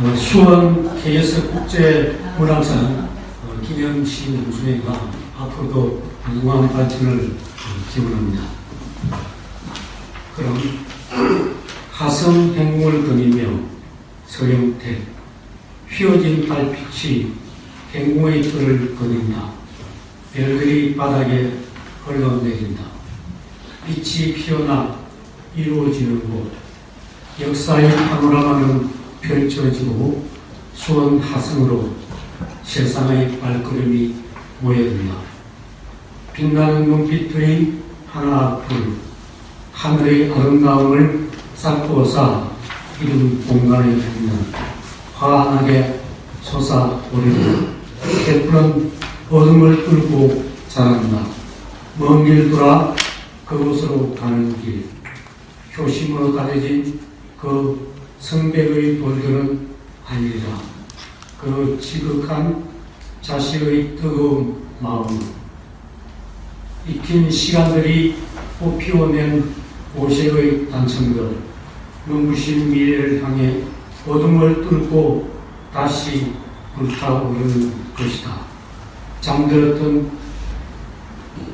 어, 수원 KS 국제 문학상 어, 김영식 우수회가 앞으로도 용암 발전을 기원합니다. 그럼 가슴 행궁을 거이며 서령태 휘어진 달빛이 행궁의 뜰을 거둔다. 별들이 바닥에 흘러내린다. 빛이 피어나 이루어지는 곳 역사의 파노라마는 펼쳐지고 수원 하승으로 세상의 발걸음이 모여든다. 빛나는 눈빛들이 하나 둘 하늘의 아름다움을 쌓고사 이름 공간에 있는 환하게 솟아오르는 개푸른 어둠을 뚫고 자란다. 먼 길 돌아 그곳으로 가는 길 효심으로 가려진 그 성백의 돌들은 아니라 그 지극한 자식의 뜨거운 마음 익힌 시간들이 꽃피워낸 오색의 단청들 눈부신 미래를 향해 어둠을 뚫고 다시 불타오르는 것이다. 잠들었던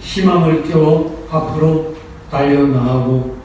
희망을 깨워 앞으로 달려나가고